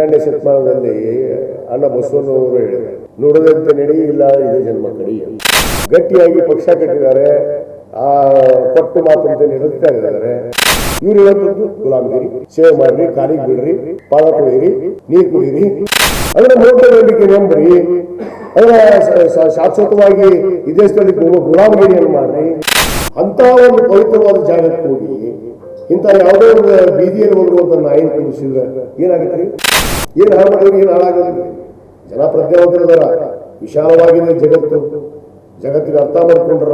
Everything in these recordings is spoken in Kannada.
ಹನ್ನೆರಡನೇ ಶತಮಾನದಲ್ಲಿ ಅಣ್ಣ ಬಸವನವರು ಹೇಳಿದ್ದಾರೆ. ನೋಡದಂತೆ ನಡೆಯಿಲ್ಲ ಇದೇ ಜನ್ಮ ಕಡಿ. ಗಟ್ಟಿಯಾಗಿ ಪಕ್ಷ ಕಟ್ಟಿದ್ದಾರೆ. ಆ ಕೊಟ್ಟು ಮಾತಂತೆ ನಡೆಸ್ತಾ ಇದ್ದಾರೆ. ಇವ್ರು ಹೇಳೋದು ಗುಲಾಮಗಿರಿ ಸೇವೆ ಮಾಡ್ರಿ, ಕಾಲಿಗೆ ಬಿಡ್ರಿ ಪಾದ ತೊಳಿರಿ ನೀರು ಕುಡೀರಿ ಅಂದ್ರೆ ನಂಬಿಕೆ ನಂಬ್ರಿ. ಅದರ ಶಾಶ್ವತವಾಗಿ ದೇಶದಲ್ಲಿ ಗು- ಗುಲಾಮಗಿರಿಯನ್ನು ಮಾಡ್ರಿ. ಅಂತ ಒಂದು ಪವಿತ್ರವಾದ ಜಾಗಕ್ಕೆ ಹೋಗಿ ಇಂಥ ಯಾವುದೋ ಒಂದು ಬೀದಿಯಲ್ಲಿ ಹೋಗಿರುವಂತ ನಾಯಿ ಕುಡಿಸಿದ್ರೆ ಏನಾಗುತ್ತೆ? ಏನ್ ಹಾಳು ಮಾಡಿದ್ರೆ ಏನ್ ಹಾಳಾಗೋದಿಲ್ಲ ಜನ ಪ್ರಜ್ಞಾವಂತರದಾರ. ವಿಶಾಲವಾಗಿದೆ ಜಗತ್ತು. ಜಗತ್ತಿಗೆ ಅರ್ಥ ಮಾಡ್ಕೊಂಡ್ರ.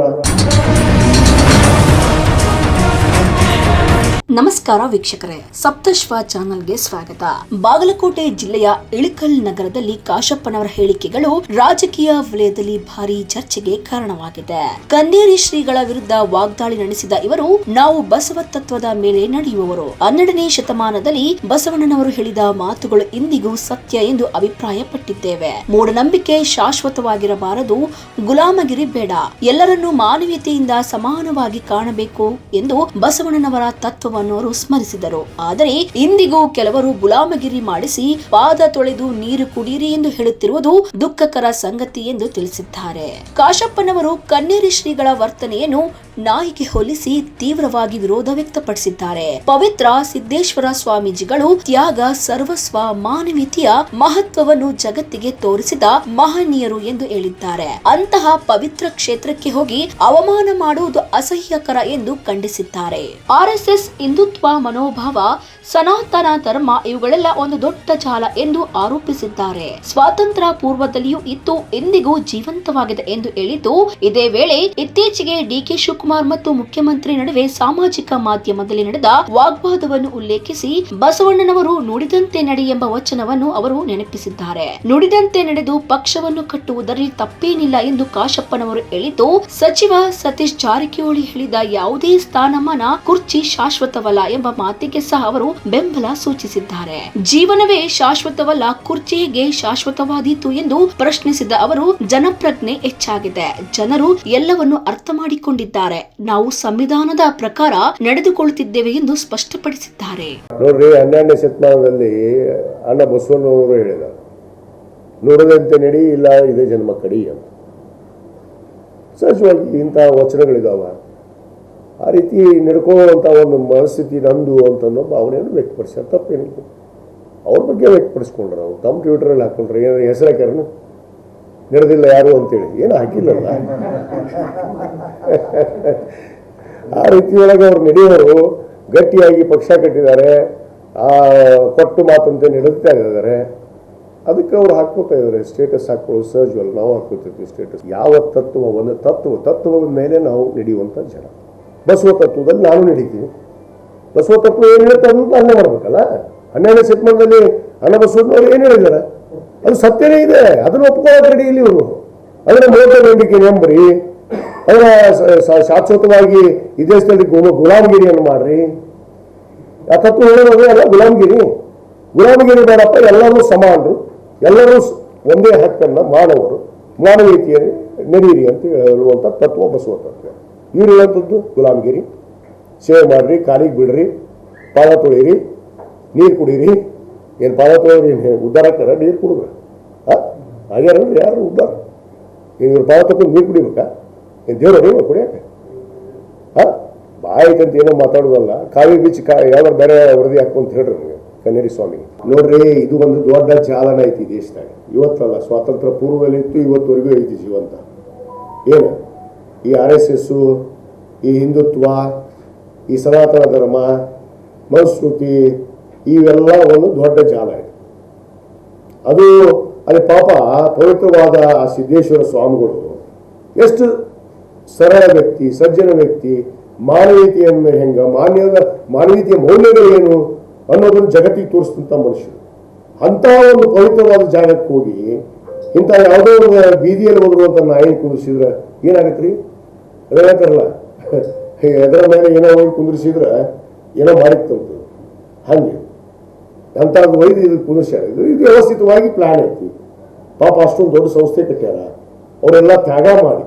ನಮಸ್ಕಾರ ವೀಕ್ಷಕರೇ, ಸಪ್ತಶ್ವ ಚಾನೆಲ್ಗೆ ಸ್ವಾಗತ. ಬಾಗಲಕೋಟೆ ಜಿಲ್ಲೆಯ ಇಳಕಲ್ ನಗರದಲ್ಲಿ ಕಾಶಪ್ಪನವರ ಹೇಳಿಕೆಗಳು ರಾಜಕೀಯ ವಲಯದಲ್ಲಿ ಭಾರಿ ಚರ್ಚೆಗೆ ಕಾರಣವಾಗಿದೆ. ಕಂದೇರಿ ಶ್ರೀಗಳ ವಿರುದ್ಧ ವಾಗ್ದಾಳಿ ನಡೆಸಿದ ಇವರು, ನಾವು ಬಸವ ತತ್ವದ ಮೇಲೆ ನಡೆಯುವವರು. ಹನ್ನೆರಡನೇ ಶತಮಾನದಲ್ಲಿ ಬಸವಣ್ಣನವರು ಹೇಳಿದ ಮಾತುಗಳು ಇಂದಿಗೂ ಸತ್ಯ ಎಂದು ಅಭಿಪ್ರಾಯಪಟ್ಟಿದ್ದೇವೆ. ಮೂಢನಂಬಿಕೆ ಶಾಶ್ವತವಾಗಿರಬಾರದು, ಗುಲಾಮಗಿರಿ ಬೇಡ. ಎಲ್ಲರನ್ನೂ ಮಾನವೀಯತೆಯಿಂದ ಸಮಾನವಾಗಿ ಕಾಣಬೇಕು ಎಂದು ಬಸವಣ್ಣನವರ ತತ್ವವನ್ನು ಅವರು ಸ್ಮರಿಸಿದರು. ಆದರೆ ಇಂದಿಗೂ ಕೆಲವರು ಗುಲಾಮಗಿರಿ ಮಾಡಿಸಿ ಪಾದ ತೊಳೆದು ನೀರು ಕುಡಿಯಿರಿ ಎಂದು ಹೇಳುತ್ತಿರುವುದು ದುಃಖಕರ ಸಂಗತಿ ಎಂದು ತಿಳಿಸಿದ್ದಾರೆ. ಕಾಶಪ್ಪನವರು ಕನ್ನೇರಿ ಶ್ರೀಗಳ ವರ್ತನೆಯನ್ನು ನಾಯಿಗೆ ಹೋಲಿಸಿ ತೀವ್ರವಾಗಿ ವಿರೋಧ ವ್ಯಕ್ತಪಡಿಸಿದ್ದಾರೆ. ಪವಿತ್ರ ಸಿದ್ದೇಶ್ವರ ಸ್ವಾಮೀಜಿಗಳು ತ್ಯಾಗ ಸರ್ವಸ್ವ ಮಾನವೀಯತೆಯ ಮಹತ್ವವನ್ನು ಜಗತ್ತಿಗೆ ತೋರಿಸಿದ ಮಹನೀಯರು ಎಂದು ಹೇಳಿದ್ದಾರೆ. ಅಂತಹ ಪವಿತ್ರ ಕ್ಷೇತ್ರಕ್ಕೆ ಹೋಗಿ ಅವಮಾನ ಮಾಡುವುದು ಅಸಹ್ಯಕರ ಎಂದು ಖಂಡಿಸಿದ್ದಾರೆ. ಆರ್ಎಸ್ಎಸ್ ಹಿಂದುತ್ವ ಮನೋಭಾವ, ಸನಾತನ ಧರ್ಮ ಇವುಗಳೆಲ್ಲ ಒಂದು ದೊಡ್ಡ ಜಾಲ ಎಂದು ಆರೋಪಿಸಿದ್ದಾರೆ. ಸ್ವಾತಂತ್ರ್ಯ ಪೂರ್ವದಲ್ಲಿಯೂ ಇತ್ತು, ಎಂದಿಗೂ ಜೀವಂತವಾಗಿದೆ ಎಂದು ಹೇಳಿದ್ದು, ಇದೇ ವೇಳೆ ಇತ್ತೀಚೆಗೆ ಡಿಕೆ ಮತ್ತು ಮುಖ್ಯಮಂತ್ರಿ ನಡುವೆ ಸಾಮಾಜಿಕ ಮಾಧ್ಯಮದಲ್ಲಿ ನಡೆದ ವಾಗ್ವಾದವನ್ನು ಉಲ್ಲೇಖಿಸಿ, ಬಸವಣ್ಣನವರು ನುಡಿದಂತೆ ನಡೆ ಎಂಬ ವಚನವನ್ನು ಅವರು ನೆನಪಿಸಿದ್ದಾರೆ. ನುಡಿದಂತೆ ನಡೆದು ಪಕ್ಷವನ್ನು ಕಟ್ಟುವುದರಲ್ಲಿ ತಪ್ಪೇನಿಲ್ಲ ಎಂದು ಕಾಶಪ್ಪನವರು ಹೇಳಿದ್ದು, ಸಚಿವ ಸತೀಶ್ ಜಾರಕಿಹೊಳಿ ಹೇಳಿದ ಯಾವುದೇ ಸ್ಥಾನಮಾನ ಕುರ್ಚಿ ಶಾಶ್ವತವಲ್ಲ ಎಂಬ ಮಾತಿಗೆ ಸಹ ಅವರು ಬೆಂಬಲ ಸೂಚಿಸಿದ್ದಾರೆ. ಜೀವನವೇ ಶಾಶ್ವತವಲ್ಲ ಕುರ್ಚಿ ಹೇಗೆ ಶಾಶ್ವತವಾದೀತು ಎಂದು ಪ್ರಶ್ನಿಸಿದ ಅವರು, ಜನಪ್ರಜ್ಞೆ ಹೆಚ್ಚಾಗಿದೆ. ಜನರು ಎಲ್ಲವನ್ನು ಅರ್ಥ ಮಾಡಿಕೊಂಡಿದ್ದಾರೆ. ನಾವು ಸಂವಿಧಾನದ ಪ್ರಕಾರ ನಡೆದುಕೊಳ್ಳುತ್ತಿದ್ದೇವೆ ಎಂದು ಸ್ಪಷ್ಟಪಡಿಸಿದ್ದಾರೆ. ನೋಡ್ರಿ ಹನ್ನೆರಡನೇ ಶತಮಾನದಲ್ಲಿ ಅಣ್ಣ ಬಸವಣ್ಣವರು ಹೇಳಿದ, ನೋಡದಂತೆ ನಡಿ, ಇಲ್ಲ, ಇದೇ ಜನ್ಮ ಕಡಿ ಅಂತ. ಸಹಜವಾಗಿ ಇಂತಹ ವಚನಗಳಿದಾವ. ಆ ರೀತಿ ನಡ್ಕೊಳ್ಳುವಂಥ ಒಂದು ಮನಸ್ಥಿತಿ ನಂದು ಅಂತ ಭಾವನೆಯನ್ನು ವ್ಯಕ್ತಪಡಿಸ್ಯಾರ. ತಪ್ಪೇನಿಲ್ಲ. ಅವ್ರ ಬಗ್ಗೆ ವ್ಯಕ್ತಪಡಿಸ್ಕೊಂಡ್ರು ಅವ್ರು. ತಮ್ಮ ಟ್ವಿಟರಲ್ಲಿ ಹಾಕೊಂಡ್ರೆ. ಏನಾದ್ರು ಹೆಸರು ಹಾಕ್ಯಾರನು ನಡೆದಿಲ್ಲ ಯಾರು ಅಂತೇಳಿ. ಏನು ಹಾಕಿಲ್ಲಲ್ಲ? ಆ ರೀತಿಯೊಳಗೆ ಅವ್ರು ನಡೆಯೋರು, ಗಟ್ಟಿಯಾಗಿ ಪಕ್ಷ ಕಟ್ಟಿದ್ದಾರೆ, ಆ ಕೊಟ್ಟು ಮಾತಂತೆ ನಡೆಸ್ತಾ ಇದ್ದಾರೆ. ಅದಕ್ಕೆ ಅವ್ರು ಹಾಕ್ಕೋತಾ ಇದ್ದಾರೆ ಸ್ಟೇಟಸ್ ಹಾಕೊಳ್ಳೋದು ಸಹಜವಲ್ಲ ನಾವು ಹಾಕೋತಿರ್ತೀವಿ ಸ್ಟೇಟಸ್ ಯಾವ ತತ್ವ ಒಂದು ತತ್ವ, ತತ್ವದ ಮೇಲೆ ನಾವು ನಡೆಯುವಂಥ ಜನ. ಬಸವ ತತ್ವದಲ್ಲಿ ನಾನು ನಡೀತೀನಿ. ಬಸವ ತತ್ವ ಏನು ಹೇಳುತ್ತೆ ಅಂತ ಅಲ್ಲೇ ಮಾಡ್ಬೇಕಲ್ಲ? ಹನ್ನೆರಡನೇ ಶತಮಾನದಲ್ಲಿ ಅಣ್ಣ ಬಸವನವರು ಏನು ಹೇಳಿದ್ದಾರೆ? ಅದು ಸತ್ಯನೇ ಇದೆ. ಅದನ್ನು ಒಪ್ಕೊಳ್ಳೋಕೆ ರೆಡಿ ಇಲ್ಲಿ ಇವರು. ಅದರ ಮೂವತ್ತ ನಂಬಿಕೆ ನಂಬ್ರಿ ಅದರ? ಶಾಶ್ವತವಾಗಿ ಈ ದೇಶದಲ್ಲಿ ಗುಲಾಮಗಿರಿಯನ್ನು ಮಾಡ್ರಿ. ಆ ತತ್ವ ಹೇಳೋದು ಅಲ್ಲ, ಗುಲಾಮಗಿರಿ. ಗುಲಾಮಗಿರಿ ಬೇಡಪ್ಪ, ಎಲ್ಲರೂ ಸಮಾನರು. ಎಲ್ಲರೂ ಒಂದೇ ಹಕ್ಕನ್ನು ಮಾನವರು ಮಾನವೀಯತೆಯನ್ನು ನೆರೀರಿ ಅಂತ ಹೇಳುವಂಥ ತತ್ವ, ಬಸವ ತತ್ವ. ಇವ್ರು ಹೇಳುವಂಥದ್ದು ಗುಲಾಮಗಿರಿ. ಸೇವೆ ಮಾಡಿರಿ ಕಾಲಿಗೆ ಬಿಡ್ರಿ, ಪಾದ ತೊಳೀರಿ ನೀರು ಕುಡೀರಿ ಏನು ಪಾದ ತೊಳೆದ್ರಿ ಏನು ಉದ್ಧಾರ ಆಗ್ತಾರ? ನೀರು ಕುಡಿದ್ರೆ. ಹಾಂ? ಯಾರು ಉದ್ಧಾರ ಈಗ ಇವ್ರು ಪಾದ ನೀರು ಕುಡಿಬೇಕಾ? ಏನು ದೇವ್ರ ನೀವು ಕುಡಿಯಕ್ಕೆ? ಹಾಂ? ಬಾಯ್ತಂತ ಏನೋ ಮಾತಾಡೋದಲ್ಲ. ಕಾವಿ ಬೀಚ್ ಕಾ ಯಾವ್ದಾರು ಬೇರೆ ವರದಿ ಹಾಕು ಅಂತ ಹೇಳ್ರಿ ನನಗೆ ಕನ್ನೇರಿ ಸ್ವಾಮಿ. ನೋಡ್ರಿ, ಇದು ಒಂದು ದೊಡ್ಡ ಚಾಲನ ಐತಿ ದೇಶದಾಗ. ಇವತ್ತಲ್ಲ ಸ್ವಾತಂತ್ರ್ಯ ಪೂರ್ವದಲ್ಲಿ ಇತ್ತು ಇವತ್ತುವರೆಗೂ ಐತಿ ಜೀವಂತ. ಏನು? ಈ ಆರ್ ಎಸ್ ಎಸ್ಸು, ಈ ಹಿಂದುತ್ವ, ಈ ಸನಾತನ ಧರ್ಮ, ಮನುಸ್ಮೃತಿ ಇವೆಲ್ಲ ಒಂದು ದೊಡ್ಡ ಜಾಲ ಇದೆ. ಅದು ಅದೇ ಪಾಪ ಪವಿತ್ರವಾದ ಆ ಸಿದ್ದೇಶ್ವರ ಸ್ವಾಮಿಗಳು ಎಷ್ಟು ಸರಳ ವ್ಯಕ್ತಿ, ಸಜ್ಜನ ವ್ಯಕ್ತಿ, ಮಾನವೀಯತೆಯನ್ನು ಹೆಂಗ ಮಾನ್ಯದ ಮಾನವೀಯತೆಯ ಮೌಲ್ಯಗಳೇನು ಅನ್ನೋದನ್ನು ಜಗತ್ತಿಗೆ ತೋರಿಸಿದಂಥ ಮನುಷ್ಯರು. ಅಂಥ ಒಂದು ಪವಿತ್ರವಾದ ಜಾಗಕ್ಕೆ ಹೋಗಿ ಇಂಥ ಯಾವುದೋ ಒಂದು ಬೀದಿಯಲ್ಲಿ ಹೋಗಿರುವಂಥ ನಾಯಿ ಕುಂದಿಸಿದ್ರೆ ಏನಾಗತ್ತೆ ರೀ ಅದೇ ಹೇಳ್ತಾರಲ್ಲ ಎದರ ಮೇಲೆ ಏನೋ ಹೋಗಿ ಕುಂದಿರಿಸಿದ್ರೆ ಏನೋ ಮಾಡಿತ್ತಂತ. ಹಂಗೆ. ಅಂಥದ್ದು ವೈದ್ಯ ಇದು ಕುಂದಿಸ್ಯಾರ ಇದು ಇದು ವ್ಯವಸ್ಥಿತವಾಗಿ ಪ್ಲಾನ್ ಐತಿ. ಪಾಪ ಅಷ್ಟೊಂದು ದೊಡ್ಡ ಸಂಸ್ಥೆ ಕಟ್ಟ್ಯಾರ. ಅವರೆಲ್ಲ ತ್ಯಾಗ ಮಾಡಿ.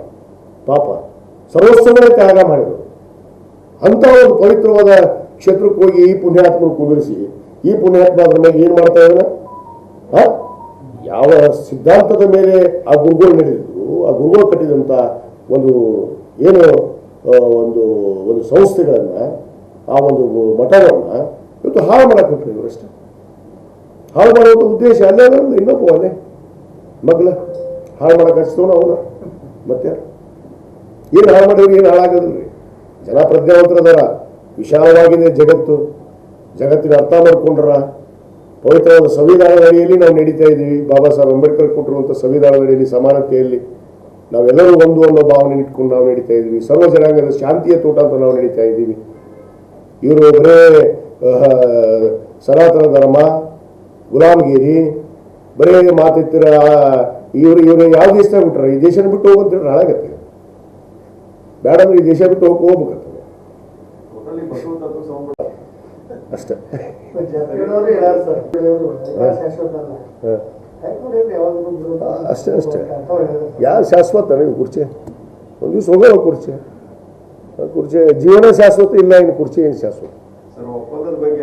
ಪಾಪ ಸರ್ವಸ್ವನೇ ತ್ಯಾಗ ಮಾಡಿದರು. ಅಂಥ ಒಂದು ಪವಿತ್ರವಾದ ಕ್ಷೇತ್ರಕ್ಕೆ ಹೋಗಿ ಈ ಪುಣ್ಯಾತ್ಮರು ಕುದುರಿಸಿ, ಈ ಪುಣ್ಯಾತ್ಮ ಅದ್ರ ಮೇಲೆ ಏನು ಮಾಡ್ತಾ ಇದ್ದಾನೆ? ಯಾವ ಸಿದ್ಧಾಂತದ ಮೇಲೆ ಆ ಗುರುಗಳು ನಡೆದಿದ್ರು, ಆ ಗುರುಗಳು ಕಟ್ಟಿದಂಥ ಒಂದು ಏನು ಒಂದು ಒಂದು ಸಂಸ್ಥೆಗಳನ್ನು, ಆ ಒಂದು ಮಠವನ್ನು ಇವತ್ತು ಹಾಳು ಮಾಡಕ್ಕೆ ಬಿಟ್ಟರು ಇವರಷ್ಟೇ ಹಾಳು ಮಾಡುವಂಥ ಉದ್ದೇಶ ಅಲ್ಲೇ ಇನ್ನೊಬ್ಬ ಅಲ್ಲೇ. ಮಗ್ಲ ಹಾಳು ಮಾಡಕ್ಕೆ ಹಚ್ತವನ ಅವನ ಮತ್ತೆ? ಏನು ಹಾಳು ಮಾಡಿದ್ರೆ ಏನು ಹಾಳಾಗೋದಿಲ್ಲ ಜನ ಪ್ರಜ್ಞಾವಂತರದಾರ. ವಿಶಾಲವಾಗಿದೆ ಜಗತ್ತು. ಜಗತ್ತಿನ ಅರ್ಥ ಮಾಡಿಕೊಂಡ್ರ. ಪವಿತ್ರವಾದ ಸಂವಿಧಾನದ ಅಡಿಯಲ್ಲಿ ನಾವು ನಡೀತಾ ಇದ್ದೀವಿ. ಬಾಬಾ ಸಾಹೇಬ್ ಅಂಬೇಡ್ಕರ್ ಕೊಟ್ಟಿರುವಂಥ ಸಂವಿಧಾನದ ಅಡಿಯಲ್ಲಿ, ಸಮಾನತೆಯಲ್ಲಿ ನಾವೆಲ್ಲರೂ ಒಂದು ಅನ್ನೋ ಭಾವನೆ ಇಟ್ಕೊಂಡು ನಾವು ನಡೀತಾ ಇದ್ದೀವಿ. ಸರ್ವ ಜನಾಂಗದ ಶಾಂತಿಯ ತೋಟ ಅಂತ ನಾವು ನಡೀತಾ ಇದ್ದೀವಿ. ಇವರು ಬರೇ ಸನಾತನ ಧರ್ಮ ಗುಲಾಮಗಿರಿ ಬರೇ ಮಾತಿತ್ತಿರ ಇವರು ಇವರು ಯಾವ ದೇಶದಾಗ ಬಿಟ್ಟರೆ ಈ ದೇಶನ ಬಿಟ್ಟು ಹೋಗಂತ ಹಾಳಾಗತ್ತೆ ಬೇಡ ಅಂದ್ರೆ ಈ ದೇಶ ಬಿಟ್ಟು ಹೋಗಿ ಹೋಗ್ಬೇಕಾಗ್ತದೆ ಅಷ್ಟೇ? ಅಷ್ಟೇ, ಅಷ್ಟೇ. ಯಾರು ಶಾಶ್ವತ ಇವು ಕುರ್ಚಿ? ಒಂದು ದಿವಸ ಹೋಗೋ ಕುರ್ಚಿ. ಕುರ್ಚಿ ಜೀವನ ಶಾಶ್ವತ ಇಲ್ಲ ಇನ್ನು ಕುರ್ಚಿ ಏನು ಶಾಶ್ವತ? ಸರ್ ಒಪ್ಪಂದದ ಬಗ್ಗೆ